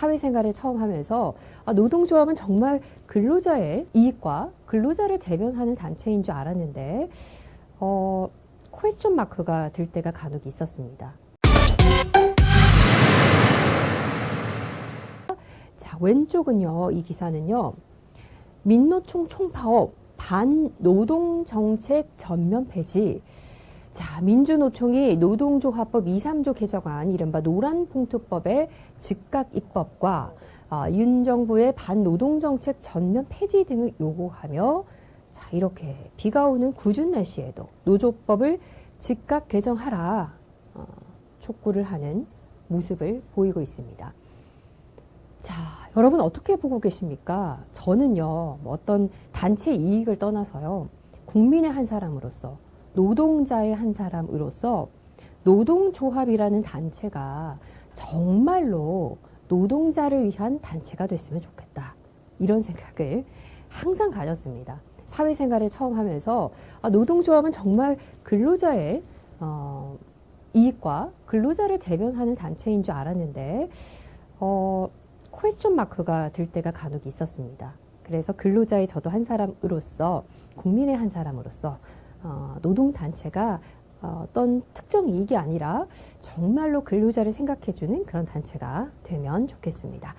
사회생활을 처음 하면서 아, 노동조합은 정말 근로자의 이익과 근로자를 대변하는 단체인 줄 알았는데 어, 퀘스천 마크가 들 때가 간혹 있었습니다. 자, 왼쪽은요, 이 기사는요, 민노총 총파업, 반노동정책 전면 폐지. 자, 민주노총이 노동조합법 2, 3조 개정안, 이른바 노란봉투법의 즉각 입법과 아, 윤 정부의 반노동정책 전면 폐지 등을 요구하며 자, 이렇게 비가 오는 궂은 날씨에도 노조법을 즉각 개정하라 어, 촉구를 하는 모습을 보이고 있습니다. 자, 여러분 어떻게 보고 계십니까? 저는요, 뭐 어떤 단체 이익을 떠나서요, 국민의 한 사람으로서, 노동자의 한 사람으로서, 노동조합이라는 단체가 정말로 노동자를 위한 단체가 됐으면 좋겠다. 이런 생각을 항상 가졌습니다. 사회생활을 처음 하면서, 아, 노동조합은 정말 근로자의, 어, 이익과 근로자를 대변하는 단체인 줄 알았는데, 어, 퀘스천 마크가 들 때가 간혹 있었습니다. 그래서 근로자의 저도 한 사람으로서 국민의 한 사람으로서 어, 노동단체가 어, 어떤 특정 이익이 아니라 정말로 근로자를 생각해주는 그런 단체가 되면 좋겠습니다.